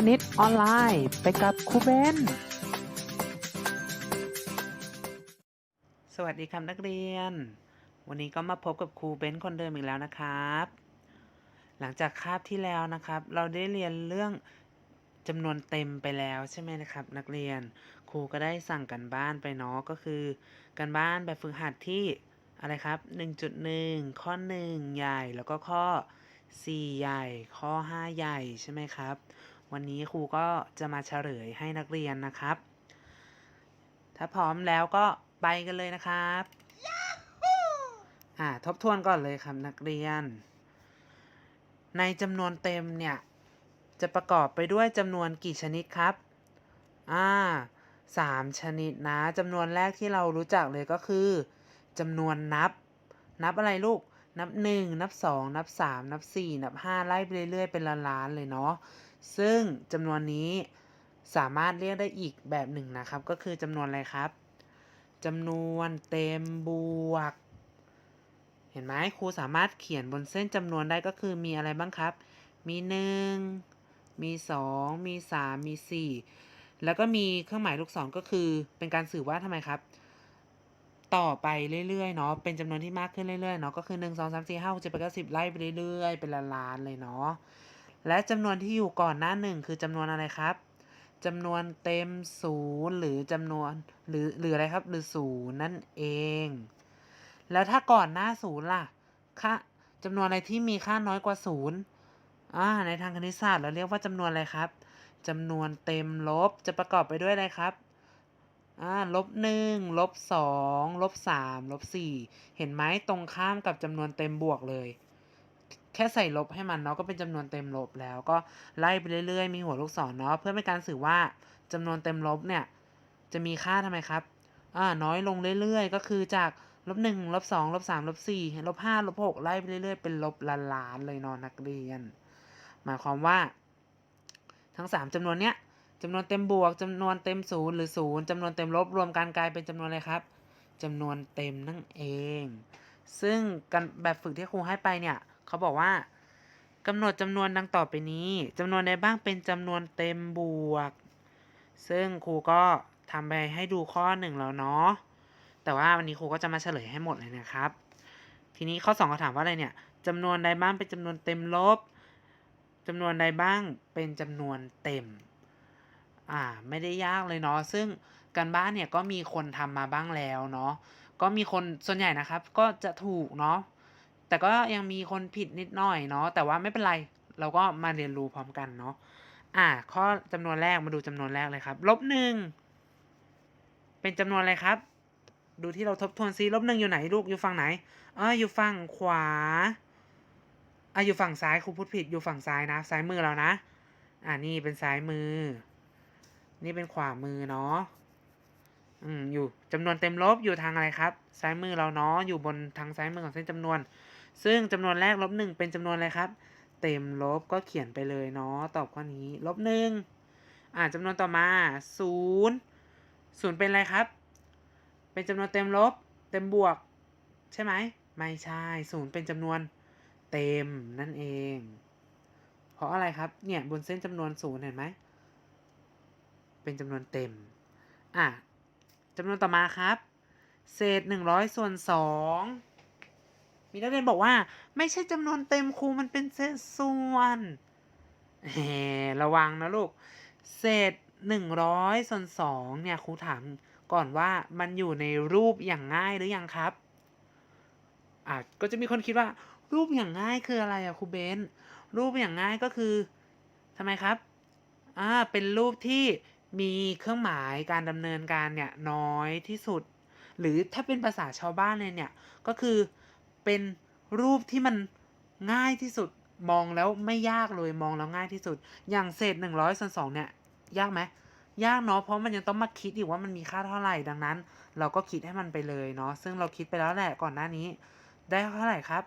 คณิตออนไลน์ไปกับครูเบน สวัสดีครับนักเรียน วันนี้ก็มาพบกับครูเบนคนเดิมอีกแล้วนะครับ หลังจากคาบที่แล้วนะครับ เราได้เรียนเรื่องจำนวนเต็มไปแล้วใช่ไหมนะครับ นักเรียน ครูก็ได้สั่งกันบ้านไปเนาะก็คือกันบ้านแบบฝึกหัดที่อะไรครับ 1.1 ข้อ 1 ใหญ่แล้วก็ข้อ 4 ใหญ่ ข้อ 5 ใหญ่ใช่ไหมครับ วันนี้ครูก็จะมาเฉลยให้นักเรียนนะครับ ถ้าพร้อมแล้วก็ไปกันเลยนะครับอ่าทบทวนก่อนเลยครับนักเรียน ในจำนวนเต็มเนี่ย จะประกอบไปด้วยจำนวนกี่ชนิดครับอ่าสามชนิดนะจำนวนแรกที่เรารู้จักเลยก็คือจำนวนนับ นับอะไรลูกนับ 1 นับ 2 นับ 3 นับ 4 นับ 5 ไล่ไปเรื่อยๆเป็นล้านๆเลยเนาะ ซึ่งจำนวนนี้สามารถเรียกได้อีกแบบหนึ่งนะครับ ก็คือจำนวนอะไรครับจำนวนเต็มบวก เห็นไหมครูสามารถเขียนบนเส้นจำนวนได้ก็คือมีอะไรบ้างครับ มี 1 มี 2 มี 3 มี 4 แล้วก็มีเครื่องหมายลูกศรก็คือ เป็นการสื่อว่าทำไมครับ ต่อไปเรื่อยๆเนาะเป็นจำนวนที่มากขึ้นเรื่อยๆเนาะก็คือ 1 2 3 4 5 6 7 8 9 10 ไล่ไปเรื่อยๆ เป็นล้านๆเลยเนาะ และจำนวนที่อยู่ก่อนหน้าหนึ่งคือจำนวนอะไรครับจำนวนเต็มศูนย์หรือจำนวนหรือหรืออะไรครับ หรือศูนย์นั่นเอง แล้วถ้าก่อนหน้าศูนย์ล่ะค่าจำนวนอะไรที่มีค่าน้อยกว่าศูนย์อ่าในทางคณิตศาสตร์เราเรียกว่าจำนวนอะไรครับจำนวนเต็มลบจะประกอบไปด้วยอะไรครับอ่าลบหนึ่งลบสองลบสามลบสี่เห็นไหมตรงข้ามกับจำนวนเต็มบวกเลย แค่ใส่ลบให้มันเนาะก็เป็นจำนวนเต็มลบแล้วก็ไล่ไปเรื่อยๆ มีหัวลูกศรเนาะเพื่อเป็นการสื่อว่าจำนวนเต็มลบเนี่ยจะมีค่าทำไมครับอ่าน้อยลงเรื่อยๆ ก็คือจากลบหนึ่งลบสองลบสามลบสี่ลบห้าลบหกไล่ไปเรื่อยๆ เป็นลบล้านๆเลยเนาะนักเรียน หมายความว่า ทั้งสามจำนวนเนี้ยจำนวนเต็มบวกจำนวนเต็มศูนย์หรือศูนย์จำนวนเต็มลบรวมกันกลายเป็นจำนวนอะไรครับจำนวนเต็มนั่นเอง ซึ่งกันแบบฝึกที่ครูให้ไปเนี่ย เขาบอกว่ากำหนดจำนวนดังต่อไปนี้จำนวนใดบ้างเป็นจำนวนเต็มบวก ซึ่งครูก็ทำไปให้ดูข้อหนึ่งแล้วเนาะแต่ว่าวันนี้ครูก็จะมาเฉลยให้หมดเลยนะครับ ทีนี้ข้อสองเขาถามว่าอะไรเนี่ยจำนวนใดบ้างเป็นจำนวนเต็มลบจำนวนใดบ้างเป็นจำนวนเต็ม อ่า ไม่ได้ยากเลยเนาะ ซึ่งการบ้านเนี่ยก็มีคนทำมาบ้างแล้วเนาะ ก็มีคนส่วนใหญ่นะครับ ก็จะถูกเนาะ แต่ก็ยังมีคนผิดนิดหน่อยเนาะแต่ว่าไม่เป็นไร เราก็มาเรียนรู้พร้อมกันเนาะอ่า ข้อจำนวนแรกมาดูจำนวนแรกเลยครับลบหนึ่งเป็นจำนวนอะไรครับ ดูที่เราทบทวนซิลบหนึ่งอยู่ไหนลูกอยู่ฝั่งไหนเอ่าอยู่ฝั่งขวาอ่าอยู่ฝั่งซ้ายครูพูดผิดอยู่ฝั่งซ้ายนะซ้ายมือเรานะอ่านี่เป็นซ้ายมือ นี่เป็นขวามือเนาะอืมอยู่จำนวนเต็มลบอยู่ทางอะไรครับ ซ้ายมือเราเนาะอยู่บนทางซ้ายมือของเส้นจำนวน ซึ่งจำนวนแรกลบหนึ่งเป็นจำนวนอะไรครับ เต็มลบก็เขียนไปเลยเนาะตอบข้อนี้ลบหนึ่งอ่าจำนวนต่อมาศูนย์ศูนย์เป็นอะไรครับ เป็นจำนวนเต็มลบ เต็มบวก ใช่ไหมไม่ใช่ศูนย์เป็นจำนวนเต็มนั่นเอง เพราะอะไรครับเนี่ยบนเส้นจำนวนศูนย์เห็นไหมเป็นจำนวนเต็มอะจำนวนต่อมาครับ เศษหนึ่งร้อยส่วนสอง มีนักเรียนบอกว่า ไม่ใช่จำนวนเต็มครูมันเป็นเศษส่วนแหมระวังนะลูก เศษหนึ่งร้อยส่วนสองเนี่ยครูถามก่อนว่ามันอยู่ในรูปอย่างง่ายหรือยังครับอะก็จะมีคนคิดว่า รูปอย่างง่ายคืออะไรอะครูเบนรูปอย่างง่ายก็คือทำไมครับอ่าเป็นรูปที่มีเครื่องหมายการดำเนินการเนี่ยน้อยที่สุด หรือถ้าเป็นภาษาชาวบ้านเลยเนี่ยก็คือ เป็นรูปที่มันง่ายที่สุดมองแล้วไม่ยากเลยมองแล้วง่ายที่สุด อย่างเศษหนึ่งร้อยส่วนสองเนี่ยยากไหมยากเนาะเพราะมันยังต้องมาคิดอีกว่ามันมีค่าเท่าไหร่ดังนั้น เราก็คิดให้มันไปเลยเนาะซึ่งเราคิดไปแล้วแหละก่อนหน้านี้ ได้เท่าไหร่ครับ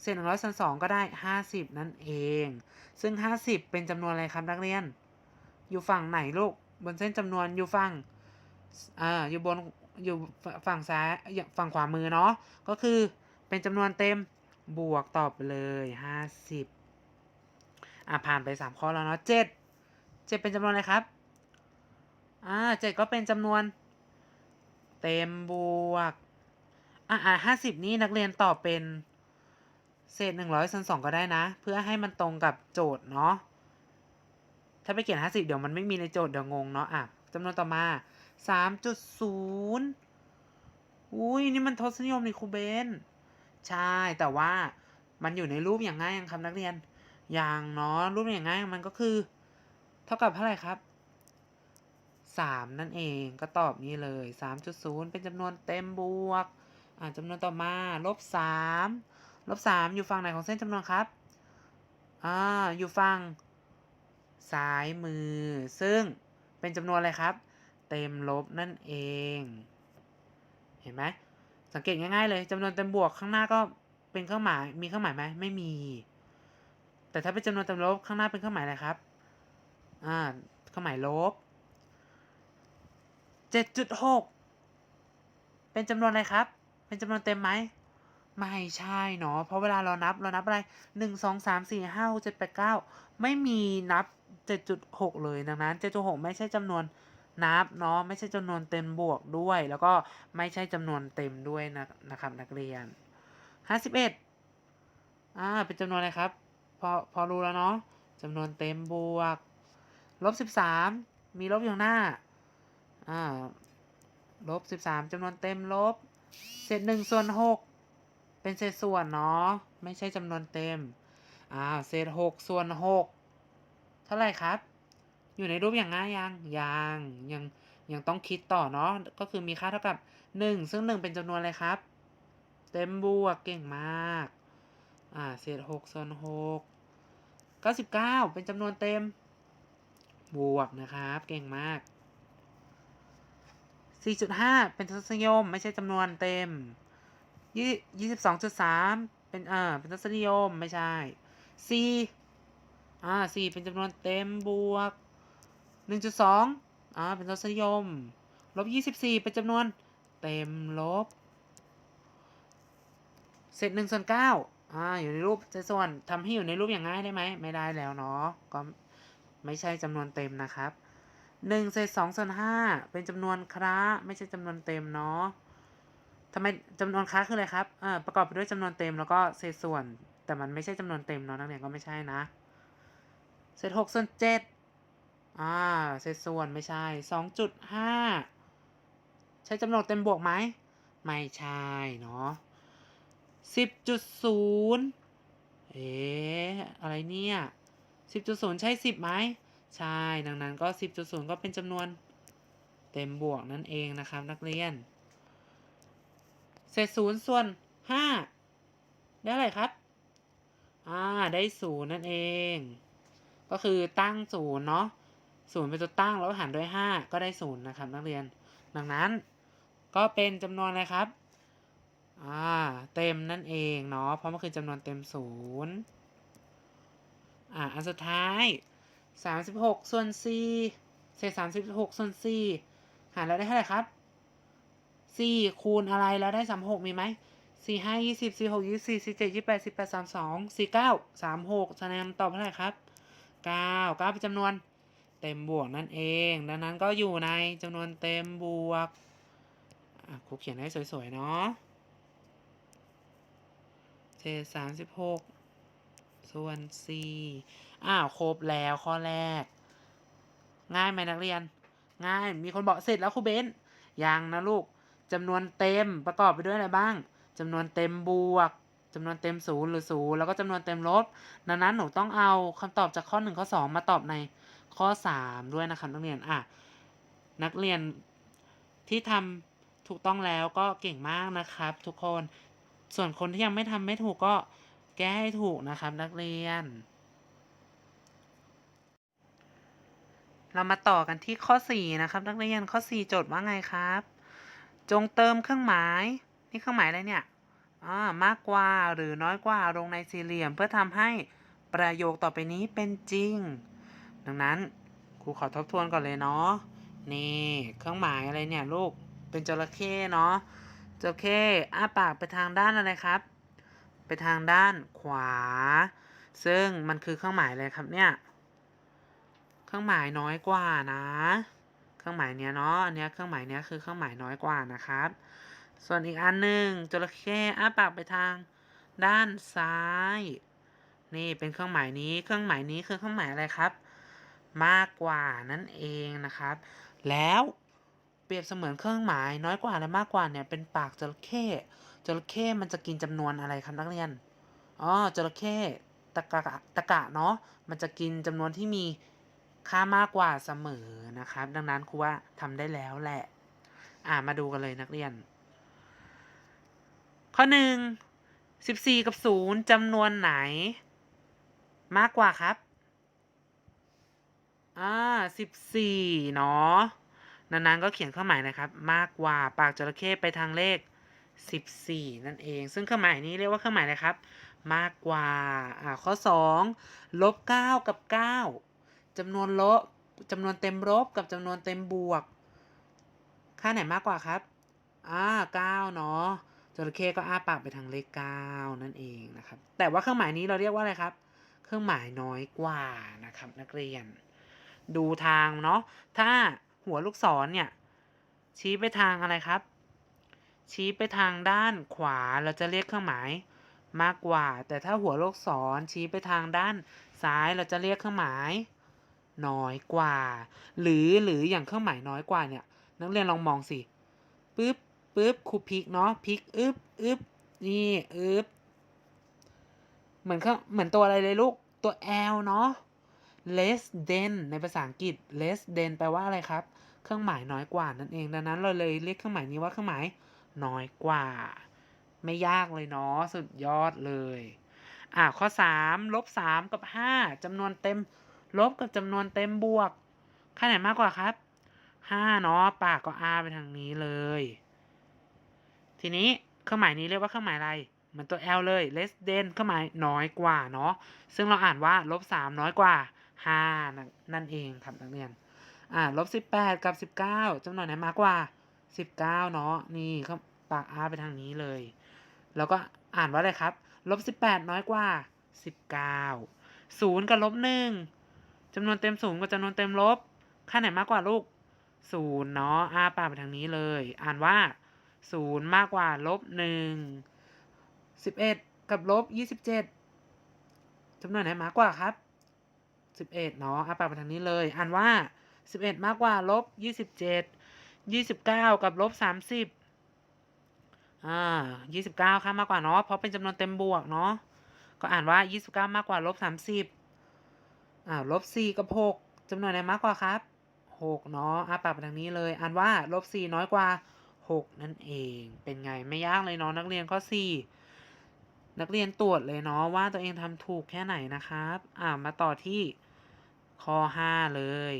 เศษหนึ่งร้อยส่วนสองก็ได้ห้าสิบนั่นเอง ซึ่งห้าสิบเป็นจำนวนอะไรครับนักเรียน อยู่ฝั่งไหนลูกบนเส้นจำนวนอยู่ฝั่งอ่าอยู่บนอยู่ฝั่งซ้ายฝั่งขวามือเนาะก็คือ เป็นจำนวนเต็มบวกตอบไปเลยห้าสิบอะผ่านไปสามข้อแล้วเนาะเจ็ดเจ็ดเป็นจำนวนอะไรครับอ่าเจ็ดก็เป็นจำนวน เต็มบวกอ่าอ่าห้าสิบนี่นักเรียนตอบเป็นเศษหนึ่งร้อยส่วนสองก็ได้นะ เพื่อให้มันตรงกับโจทย์เนาะถ้าไปเขียนห้าสิบเดี๋ยวมันไม่มีในโจทย์เดี๋ยวงงเนาะอะจำนวนต่อมาสามจุดศูนย์อุ้ยนี่มันทศนิยมนี่ครูเบน ใช่แต่ว่ามันอยู่ในรูปอย่างง่ายยังครับนักเรียน อย่างเนาะรูปอย่างง่ายมันก็คือ เท่ากับเท่าไหร่ครับสามนั่นเองก็ตอบนี่เลยสามจุดศูนย์เป็นจำนวนเต็มบวกอ่าจำนวนต่อมาลบสามลบสามอยู่ฝั่งไหนของเส้นจำนวนครับอ่าอยู่ฝั่งซ้ายมือ ซึ่งเป็นจำนวนอะไรครับ เต็มลบนั่นเอง เห็นไหม สังเกตง่ายๆเลยจำนวนเต็มบวกข้างหน้าก็เป็นเครื่องหมายมีเครื่องหมายไหมไม่มี แต่ถ้าเป็นจำนวนเต็มลบข้างหน้าเป็นเครื่องหมายอะไรครับอ่าเครื่องหมายลบเจ็ดจุดหกเป็นจำนวนอะไรครับ เป็นจำนวนเต็มไหมไม่ใช่เนาะเพราะเวลาเรานับเรานับอะไรหนึ่งสองสามสี่ห้าหกเจ็ดแปดเก้าไม่มีนับเจ็ดจุดหกเลยดังนั้นเจ็ดจุดหกไม่ใช่จำนวน นับเนาะไม่ใช่จำนวนเต็มบวกด้วย แล้วก็ไม่ใช่จำนวนเต็มด้วยนะนะครับนักเรียนห้าสิบเอ็ดอ่าเป็นจำนวนอะไรครับ พอพอรู้แล้วเนาะจำนวนเต็มบวกลบสิบสามมีลบอยู่หน้าอ่าลบสิบสามจำนวนเต็มลบเศษหนึ่งส่วนหกเป็นเศษส่วนเนาะไม่ใช่จำนวนเต็มอ่าเศษหกส่วนหกเท่าไหร่ครับ อยู่ในรูปอย่างง่ายยังยังยังยังต้องคิดต่อเนาะก็คือมีค่าเท่ากับหนึ่งซึ่งหนึ่งเป็นจำนวนอะไรครับ เต็มบวกเก่งมาก อ่าเศษหกส่วนหกเก้าสิบเก้าเป็นจำนวนเต็ม บวกนะครับ เก่งมาก 4.5 เป็นทศนิยม ไม่ใช่จำนวนเต็มยี่22.3 เป็นเออเป็นทศนิยมไม่ใช่ 4 อ่า4เป็นจำนวนเต็มบวก 1.2อ่าเป็นทศนิยมลบ24 เป็นจำนวน เต็มลบ เศษ1ส่วน9อ่าอยู่ในรูปเศษส่วนทำให้อยู่ในรูปอย่างง่ายได้ไหม ไม่ได้แล้วเนาะก็ไม่ใช่จำนวนเต็มนะครับหนึ่งเศษสองส่วนห้าเป็นจำนวนคระไม่ใช่จำนวนเต็มเนาะทำไมจำนวนคระคืออะไรครับอ่าประกอบไปด้วยจำนวนเต็มแล้วก็เศษส่วน แต่มันไม่ใช่จำนวนเต็มเนาะนักเรียนก็ไม่ใช่นะ เศษหกส่วนเจ็ด อ่าเศษส่วนไม่ใช่สองจุดห้าใช้จำนวนเต็มบวกไหม ไม่ใช่เนาะสิบจุดศูนย์เอ๊ะอะไรเนี่ยสิบจุดศูนย์ใช่สิบไหม ใช่ ดังนั้นก็10.0ก็เป็นจำนวนเต็มบวกนั่นเองนะครับ นักเรียน เศษศูนย์ส่วน5ได้อะไรครับ อ่า ได้ศูนย์นั่นเอง ก็คือตั้งศูนย์เนาะ ศูนย์เป็นตัวตั้งแล้วหารด้วย 5 ก็ได้ศูนย์นะครับ นักเรียน ดังนั้นก็เป็นจำนวนอะไรครับอ่าเต็มนั่นเองเนาะเพราะมันคือจำนวนเต็มศูนย์อ่าอันสุดท้ายสามสิบหกส่วนสี่เศษสามสิบหกส่วนสี่หารแล้วได้เท่าไหร่ครับสี่คูณอะไรแล้วได้สามหกมีไหมสี่ห้ายี่สิบสี่หกยี่สี่สี่เจ็ดยี่แปดสิบแปดสามสองสี่เก้าสามหกแสดงตอบเท่าไหร่ครับเก้าเก้าเป็นจำนวน เต็มบวกนั่นเอง ดังนั้นก็อยู่ในจำนวนเต็มบวกครูเขียนให้สวยๆ เนาะเศษสามสิบหกส่วนสี่อ้าวครบแล้วข้อแรก ง่ายไหมนักเรียน ง่ายมีคนบอกเสร็จแล้วครูเบนยังนะลูกจำนวนเต็มประกอบไปด้วยอะไรบ้างจำนวนเต็มบวกจำนวนเต็มศูนย์หรือศูนย์แล้วก็จำนวนเต็มลบ ดังนั้นหนูต้องเอาคำตอบจากข้อหนึ่งข้อสองมาตอบใน ข้อสามด้วยนะครับนักเรียนอะนักเรียนที่ทำถูกต้องแล้วก็เก่งมากนะครับ ทุกคนส่วนคนที่ยังไม่ทำไม่ถูกก็แก้ให้ถูกนะครับ นักเรียน เรามาต่อกันที่ข้อ 4 นะครับ นักเรียนข้อ 4 โจทย์ว่าไงครับ จงเติมเครื่องหมาย นี่เครื่องหมายอะไรเนี่ยอ่ามากกว่าหรือน้อยกว่าลงในสี่เหลี่ยม เพื่อทำให้ประโยคต่อไปนี้เป็นจริง ดังนั้นครูขอทบทวนก่อนเลยเนาะนี่เครื่องหมายอะไรเนี่ยลูกเป็นจระเข้เนาะจระเข้อ้าปากไปทางด้านอะไรครับ ไปทางด้านขวา ซึ่งมันคือเครื่องหมายอะไรครับเนี่ยเครื่องหมายน้อยกว่านะ เครื่องหมายเนี้ยเนาะอันเนี้ยเครื่องหมายเนี้ยคือเครื่องหมายน้อยกว่านะครับ ส่วนอีกอันหนึ่งจระเข้อ้าปากไปทางด้านซ้าย นี่เป็นเครื่องหมายนี้ เครื่องหมายนี้คือเครื่องหมายอะไรครับ มากกว่านั่นเองนะครับ แล้วเปรียบเสมือนเครื่องหมาย น้อยกว่าและมากกว่าเนี่ยเป็นปากจระเข้จระเข้มันจะกินจำนวนอะไรครับนักเรียนอ๋อจระเข้ตะกะตะกะเนาะมันจะกินจำนวนที่มีค่ามากกว่าเสมอนะครับ ดังนั้นครูว่าทำได้แล้วแหละ อ่ามาดูกันเลยนักเรียน ข้อหนึ่งสิบสี่กับศูนย์จำนวนไหน มากกว่าครับ อ่าสิบสี่เนาะนั้นๆก็เขียนเครื่องหมายนะครับ มากกว่าปากจระเข้ไปทางเลขสิบสี่นั่นเอง ซึ่งเครื่องหมายนี้เรียกว่าเครื่องหมายอะไรครับ มากกว่าอ่าข้อสองลบเก้ากับเก้าจำนวนลบจำนวนเต็มลบกับจำนวนเต็มบวก ค่าไหนมากกว่าครับอ่าเก้าเนาะจระเข้ก็อ้าปากไปทางเลขเก้านั่นเองนะครับ แต่ว่าเครื่องหมายนี้เราเรียกว่าอะไรครับ เครื่องหมายน้อยกว่านะครับนักเรียน ดูทางเนาะถ้าหัวลูกศรเนี่ย ชี้ไปทางอะไรครับ ชี้ไปทางด้านขวาเราจะเรียกเครื่องหมายมากกว่า แต่ถ้าหัวลูกศรชี้ไปทางด้านซ้ายเราจะเรียกเครื่องหมาย น้อยกว่า หรือหรืออย่างเครื่องหมายน้อยกว่าเนี่ย นักเรียนลองมองสิปึ๊บปึ๊บครูพลิกเนาะพลิกอึ๊บอึ๊บนี่อึ๊บเหมือนเครื่องเหมือนตัวอะไรเลยลูกตัว L เนาะ less than ในภาษาอังกฤษ less than แปลว่าอะไรครับ เครื่องหมายน้อยกว่านั่นเอง ดังนั้นเราเลยเรียกเครื่องหมายนี้ว่าเครื่องหมายน้อยกว่า ไม่ยากเลยเนาะ สุดยอดเลย อ่าข้อ3ลบ3กับ 5จำนวนเต็ม ลบกับจำนวนเต็มบวก ค่าไหนมากกว่าครับ 5 เนาะ ปากก็ r ไปทางนี้เลย ทีนี้เครื่องหมายนี้เรียกว่าเครื่องหมายอะไรเหมือนตัว l เลย less than เครื่องหมายน้อยกว่าเนาะ ซึ่งเราอ่านว่าลบ3น้อยกว่า 5นั่นเองครับนักเรียน อ่าลบ18กับ19จำนวนไหนมากกว่า19เก้าเนาะนี่เขาปาก r ไปทางนี้เลย แล้วก็อ่านว่าอะไรครับลบ18น้อยกว่า19 0กับลบ1จำนวนเต็ม0กับจำนวนเต็มลบค่าไหนมากกว่าลูก0เนาะ r ปากไปทางนี้เลย อ่านว่า0มากกว่าลบ1 11กับลบ27จำนวนไหนมากกว่าครับ 11เนาะ r ปากไปทางนี้เลย อ่านว่า 11 มากกว่าลบ27 29 กับลบ30อ่ายี่สิบเก้าค่ามากกว่าเนาะ เพราะเป็นจำนวนเต็มบวกเนาะ ก็อ่านว่ายี่สิบเก้ามากกว่าลบสามสิบอ่าลบสี่กับหกจำนวนไหนมากกว่าครับหกเนาะ อ่าปรับไปทางนี้เลย อ่านว่าลบสี่น้อยกว่าหกนั่นเอง เป็นไงไม่ยากเลยเนาะนักเรียนข้อสี่ นักเรียนตรวจเลยเนาะว่าตัวเองทำถูกแค่ไหนนะครับ อ่ามาต่อที่ข้อห้าเลย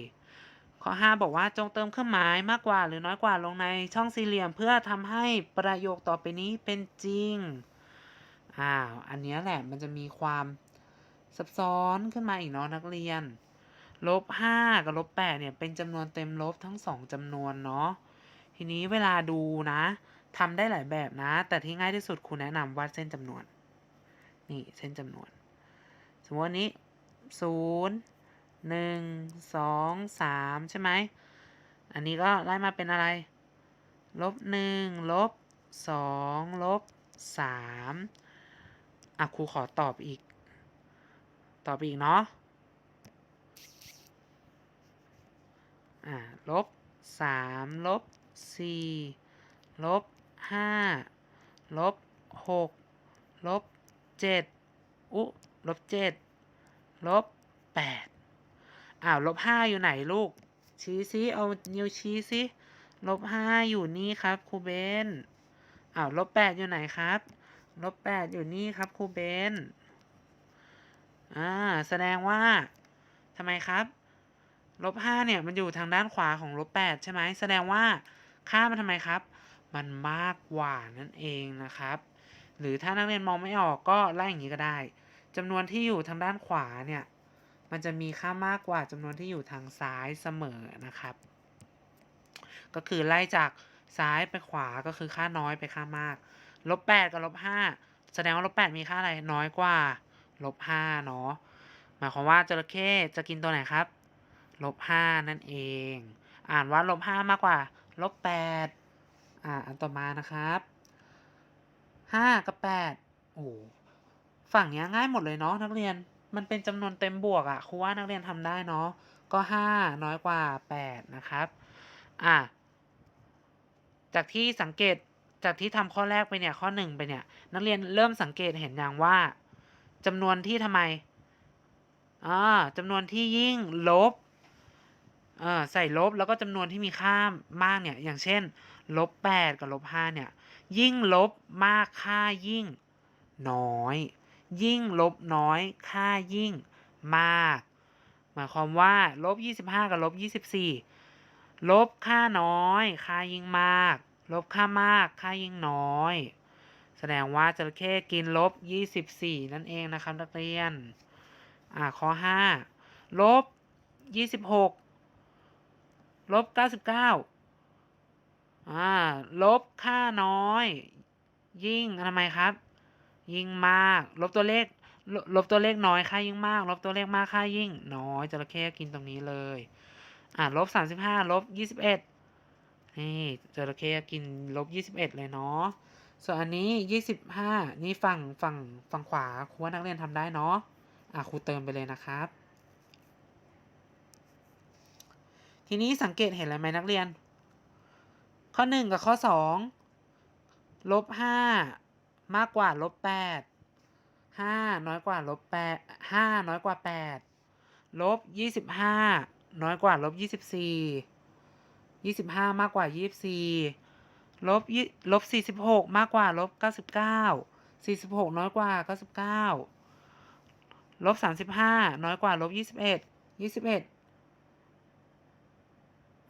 ข้อ 5 บอกว่าจงเติมเครื่องหมายมากกว่า หรือน้อยกว่าลงในช่องสี่เหลี่ยม เพื่อทำให้ประโยคต่อไปนี้เป็นจริงอ้าวอันนี้แหละมันจะมีความซับซ้อนขึ้นมาอีกเนาะนักเรียน ลบ 5 กับลบ 8 เนี่ย เป็นจำนวนเต็มลบทั้งสองจำนวนเนาะ ทีนี้เวลาดูนะทำได้หลายแบบนะ แต่ที่ง่ายที่สุดครูแนะนำวาดเส้นจำนวน นี่เส้นจำนวน สมมตินนี้ศูนย์หนึ่งสองสามใช่ไหม อันนี้ก็ไล่มาเป็นอะไร ลบหนึ่งลบสองลบสามอะครูขอตอบอีก ตอบอีกเนาะ อ่าลบสามลบสี่ลบห้าลบหกลบ เจ็ดอุลบเจ็ดลบแปดอ้าวลบห้าอยู่ไหนลูก ชี้ซิเอานิ้วชี้ซิลบห้าอยู่นี่ครับครูเบนอ้าวลบแปดอยู่ไหนครับลบแปดอยู่นี่ครับครูเบนอ่าแสดงว่าทำไมครับลบห้าเนี่ยมันอยู่ทางด้านขวาของลบแปดใช่ไหมแสดงว่าค่ามันทำไมครับ มันมากกว่านั่นเองนะครับ หรือถ้านักเรียนมองไม่ออกก็ไล่อย่างนี้ก็ได้จำนวนที่อยู่ทางด้านขวาเนี่ยมันจะมีค่ามากกว่าจำนวนที่อยู่ทางซ้ายเสมอนะครับ ก็คือไล่จากซ้ายไปขวาก็คือค่าน้อยไปค่ามากลบแปดกับลบห้าแสดงว่าลบแปดมีค่าอะไรน้อยกว่าลบห้าเนาะหมายความว่าจระเข้จะกินตัวไหนครับลลบห้านั่นเอง อ่านว่าลบห้ามากกว่าลบแปดอ่าอันต่อมานะครับ ห้ากับแปดโอ้ฝั่งเนี้ยง่ายหมดเลยเนาะนักเรียน มันเป็นจำนวนเต็มบวกอะ่ะครูว่านักเรียนทำได้เนาะก็ห้าน้อยกว่าแปดนะครับ อะ จากที่สังเกตจากที่ทำข้อแรกไปเนี่ยข้อหนึ่งไปเนี่ย นักเรียนเริ่มสังเกตเห็นอย่างว่าจำนวนที่ทำไมอ่าจำนวนที่ยิ่งลบเออใส่ลบแล้วก็จำนวนที่มีค่ามากเนี่ย อย่างเช่นลบแปดกับลบห้าเนี่ย ยิ่งลบมากค่ายิ่ง น้อย ยิ่งลบน้อย ค่ายิ่ง มาก หมายความว่าลบยี่สิบห้ากับลบยี่สิบสี่ลบค่าน้อย ค่ายิ่งมาก ลบค่ามาก ค่ายิ่งน้อย แสดงว่าจระเข้กินลบยี่สิบสี่นั่นเองนะครับนักเรียน อ่าข้อห้าลบยี่สิบหกลบเก้าสิบเก้า อ่าลบค่าน้อย ยิ่งทำไมครับ ยิ่งมาก ลบตัวเลขลลบตัวเลขน้อยค่ายิ่งมาก ลบตัวเลขมากค่ายิ่ง น้อยจระเข้กินตรงนี้เลยอ่าลบสามสิบห้าลบยี่สิบเอ็ดนี่จระเข้กินลบยี่สิบเอ็ดเลยเนาะส่วนอันนี้ยี่สิบห้านี่ฝั่งฝั่งฝั่งขวาครูว่านักเรียนทำได้เนาะอะครูเติมไปเลยนะครับ ทีนี้สังเกตเห็นอะไรไหมนักเรียน ข้อหนึ่งกับข้อสองลบห้ามากกว่าลบแปดห้าน้อยกว่าลบแปห้าน้อยกว่าแปดลบยี่สิบห้าน้อยกว่าลบยี่สิบสี่ยี่สิบห้ามากกว่ายี่สิบสี่ลบยี่ลบสี่สิบหกมากกว่าลบเก้าสิบเก้าสี่สิบหกน้อยกว่าเก้าสิบเก้าลบสามสิบห้าน้อยกว่าลบยี่สิบเอ็ดยี่สิบเอ็ด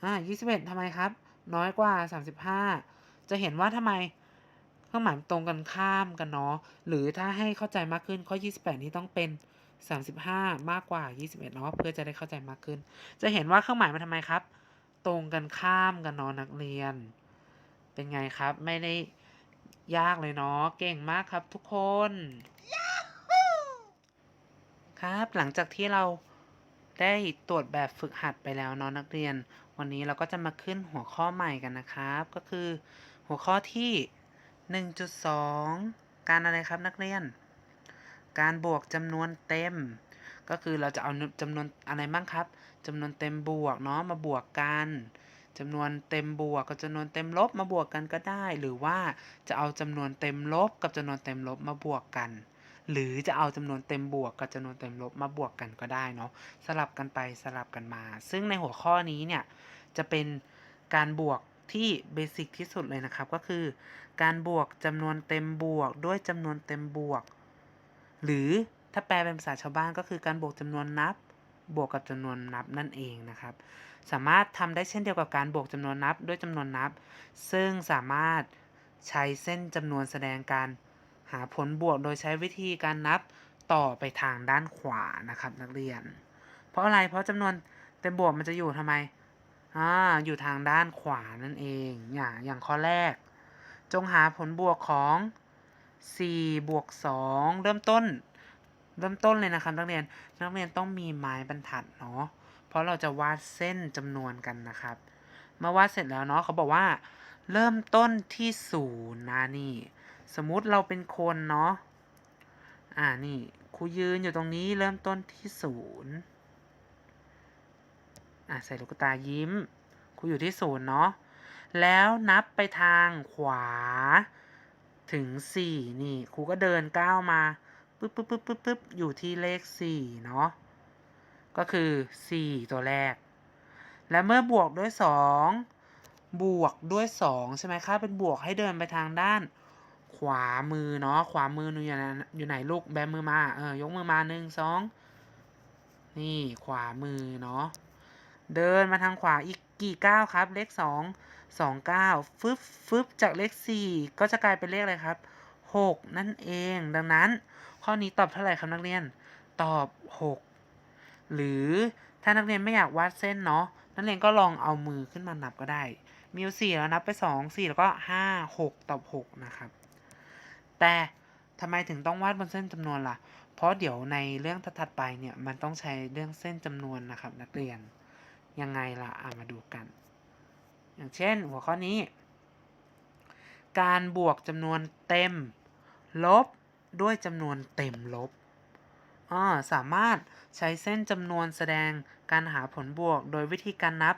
อ่ายี่สิบเอ็ดทำไมครับ น้อยกว่าสามสิบห้าจะเห็นว่าทำไมเครื่องหมายมันตรงกันข้ามกันเนาะหรือถ้าให้เข้าใจมากขึ้นข้อยี่สิบแปดนี้ต้องเป็นสามสิบห้ามากกว่ายี่สิบเอ็ดเนาะเพื่อจะได้เข้าใจมากขึ้น จะเห็นว่าเครื่องหมายมันทำไมครับ ตรงกันข้ามกันเนาะนักเรียน เป็นไงครับไม่ได้ยากเลยเนาะเก่งมากครับทุกคน ครับหลังจากที่เรา ได้ตรวจแบบฝึกหัดไปแล้วเนาะนักเรียน วันนี้เราก็จะมาขึ้นหัวข้อใหม่กันนะครับ ก็คือหัวข้อที่ 1.2 การอะไรครับนักเรียน การบวกจำนวนเต็ม ก็คือเราจะเอาจำนวนอะไรบ้างครับจำนวนเต็มบวกเนาะมาบวกกันจำนวนเต็มบวกกับจำนวนเต็มลบมาบวกกันก็ได้ หรือว่าจะเอาจำนวนเต็มลบกับจำนวนเต็มลบมาบวกกัน หรือจะเอาจำนวนเต็มบวกกับจำนวนเต็มลบมาบวกกันก็ได้เนาะสลับกันไปสลับกันมา ซึ่งในหัวข้อนี้เนี่ยจะเป็นการบวกที่เบสิกที่สุดเลยนะครับก็คือ การบวกจำนวนเต็มบวกด้วยจำนวนเต็มบวก หรือถ้าแปลเป็นภาษาชาวบ้านก็คือการบวกจำนวนนับบวกกับจำนวนนับนั่นเองนะครับ สามารถทำได้เช่นเดียวกับการบวกจำนวนนับด้วยจำนวนนับ ซึ่งสามารถใช้เส้นจำนวนแสดงการ หาผลบวกโดยใช้วิธีการนับต่อไปทางด้านขวานะครับนักเรียน เพราะอะไรเพราะจำนวนเต็มบวกมันจะอยู่ทำไมอ่าอยู่ทางด้านขวานั่นเองอย่างอย่างข้อแรก จงหาผลบวกของ4บวก2เริ่มต้น เริ่มต้นเลยนะครับนักเรียนนักเรียนต้องมีไม้บรรทัดเนาะเพราะเราจะวาดเส้นจำนวนกันนะครับเมื่อวาดเสร็จแล้วเนาะเขาบอกว่า เริ่มต้นที่ศูนย์นะนี่ สมมุติเราเป็นคนเนาะ อ่า นี่ครูยืนอยู่ตรงนี้เริ่มต้นที่ศูนย์อะใส่ลูกตายิ้ม ครูอยู่ที่ศูนย์เนาะ แล้วนับไปทางขวา ถึงสี่นี่ครูก็เดินก้าวมาปึ๊บปึ๊บปึ๊บปึ๊บปึ๊บอยู่ที่เลขสี่เนาะ ก็คือ4ตัวแรก และเมื่อบวกด้วย2บวกด้วย2ใช่ไหมคะเป็นบวกให้เดินไปทางด้าน ขวามือเนาะขวามือหนูอยู่ไหนอยู่ไหนลูกแบมือมาเออยกมือมาหนึ่งสองนี่ขวามือเนาะเดินมาทางขวาอีกกี่ก้าวครับ เลข2 2ก้าฟึบฟึบจากเลข4ก็จะกลายเป็นเลขอะไรครับ6นั่นเองดังนั้น ข้อนี้ตอบเท่าไหร่ครับนักเรียนตอบ6หรือถ้านักเรียนไม่อยากวาดเส้นเนาะนักเรียนก็ลองเอามือขึ้นมานับก็ได้มีอยู่สี่แล้วนับไปสองสี่แล้วก็ห้าหกตอบหกนะครับ แต่ทำไมถึงต้องวาดบนเส้นจำนวนล่ะ เพราะเดี๋ยวในเรื่องถัดไปเนี่ยมันต้องใช้เรื่องเส้นจำนวนนะครับนักเรียน ยังไงล่ะอะมาดูกัน อย่างเช่นหัวข้อนี้ การบวกจำนวนเต็ม ลบด้วยจำนวนเต็มลบอ่าสามารถใช้เส้นจำนวนแสดงการหาผลบวกโดยวิธีการนับ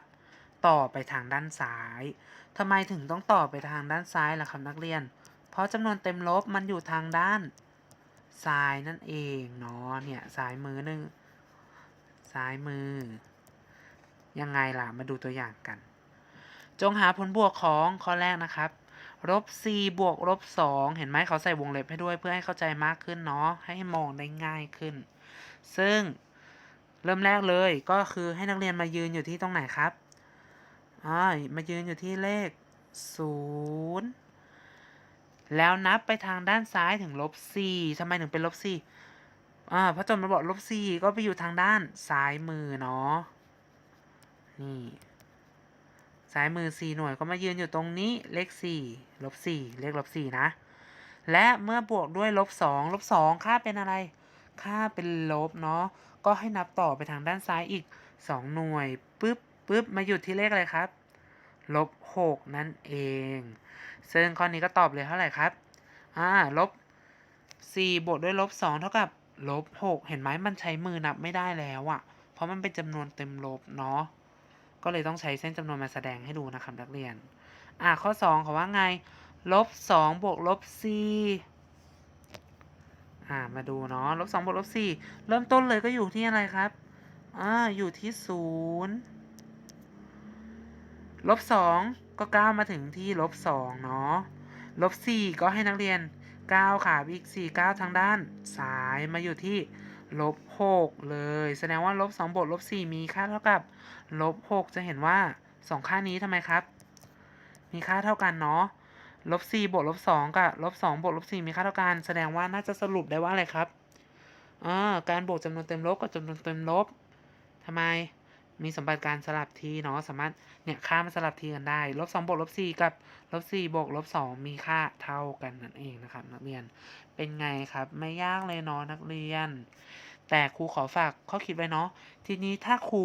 ต่อไปทางด้านซ้ายทำไมถึงต้องต่อไปทางด้านซ้ายล่ะครับนักเรียนเพราะจำนวนเต็มลบมันอยู่ทางด้านซ้ายนั่นเองเนาะเนี่ยซ้ายมือหนึ่งซ้ายมือ ยังไงล่ะมาดูตัวอย่างกัน จงหาผลบวกของข้อแรกนะครับลบ4บวกลบ 2 เห็นไหมเขาใส่วงเล็บให้ด้วยเพื่อให้เข้าใจมากขึ้นเนาะให้มองได้ง่ายขึ้น ซึ่งเริ่มแรกเลยก็คือให้นักเรียนมายืนอยู่ที่ตรงไหนครับอ่ามายืนอยู่ที่เลข 0 แล้วนับไปทางด้านซ้ายถึงลบ4ทำไมถึงเป็นลบ4อ่าเพราะจนมันบอกลบ4ก็ไปอยู่ทางด้านซ้ายมือเนาะ นี่ซ้ายมือ4หน่วยก็มายืนอยู่ตรงนี้เลข4ลบ4เลขลบ4นะ และเมื่อบวกด้วยลบ2ลบ2ค่าเป็นอะไร ค่าเป็นลบเนาะ ก็ให้นับต่อไปทางด้านซ้ายอีก2หน่วยปึ๊บปึ๊บมาหยุดที่เลขอะไรครับ ลบ6นั่นเอง ซึ่งข้อนี้ก็ตอบเลยเท่าไหร่ครับ อ่า ลบ 4 บวกด้วยลบ 2 เท่ากับลบ 6 เห็นไหมมันใช้มือนับไม่ได้แล้วอะ่ะ เพราะมันเป็นจำนวนเต็มลบเนาะ ก็เลยต้องใช้เส้นจำนวนมาแสดงให้ดูนะครับนักเรียน อะข้อ 2เขาว่าไง ลบ 2 บวกลบ 4 อ่า มาดูเนาะ ลบ 2 บวกลบ 4 เริ่มต้นเลยก็อยู่ที่อะไรครับ อ่า อยู่ที่ 0 ลบ2ก็ก้าวมาถึงที่ลบ2เนาะลบ4ก็ให้นักเรียนก้าวขาอีก4ก้าวทางด้านซ้ายมาอยู่ที่ลบ6เลย แสดงว่าลบ2บวกลบ4มีค่าเท่ากับลบ6จะเห็นว่า2ค่านี้ทำไมครับ มีค่าเท่ากันเนาะลบ4บวกลบ2กับลบ2บวกลบ4มีค่าเท่ากัน แสดงว่าน่าจะสรุปได้ว่าอะไรครับอ่าการบวกจำนวนเต็มลบกับจำนวนเต็มลบทำไม มีสมบัติการสลับทีเนาะสามารถเนี่ยค่ามันสลับทีกันได้ลบ2บวกลบ4กับลบ4บวกลบ2มีค่าเท่ากันนั่นเองนะครับ นักเรียนเป็นไงครับไม่ยากเลยเนาะนักเรียน แต่ครูขอฝากข้อคิดไว้เนาะทีนี้ถ้าครู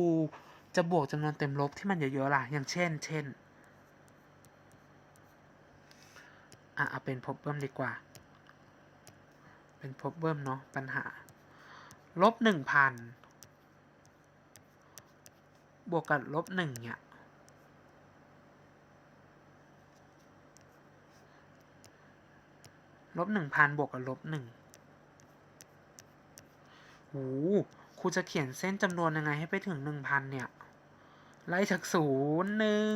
จะบวกจำนวนเต็มลบที่มันเยอะๆล่ะอย่างเช่น เช่นอะเอาเป็นพบเบิ้มดีกว่า เป็นพบเบิ้มเนาะปัญหาลบหนึ่งพัน บวกกับลบหนึ่งเนี่ยลบหนึ่งพันบวกกับลบหนึ่งโหครูจะเขียนเส้นจำนวนยังไงให้ไปถึงหนึ่งพันเนี่ย ไล่จากศูนย์หนึ่ง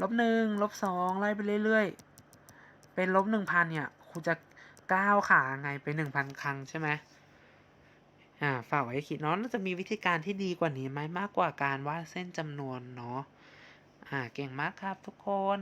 ลบหนึ่งลบสองไล่ไปเรื่อยๆ เป็นลบหนึ่งพันเนี่ยครูจะก้าวขาไงไปหนึ่งพันครั้งใช่ไหม อ่าฝากไว้คิดเนาะน่าจะมีวิธีการที่ดีกว่านี้ไหมมากกว่าการวาดเส้นจำนวนเนาะอ่าเก่งมากครับทุกคน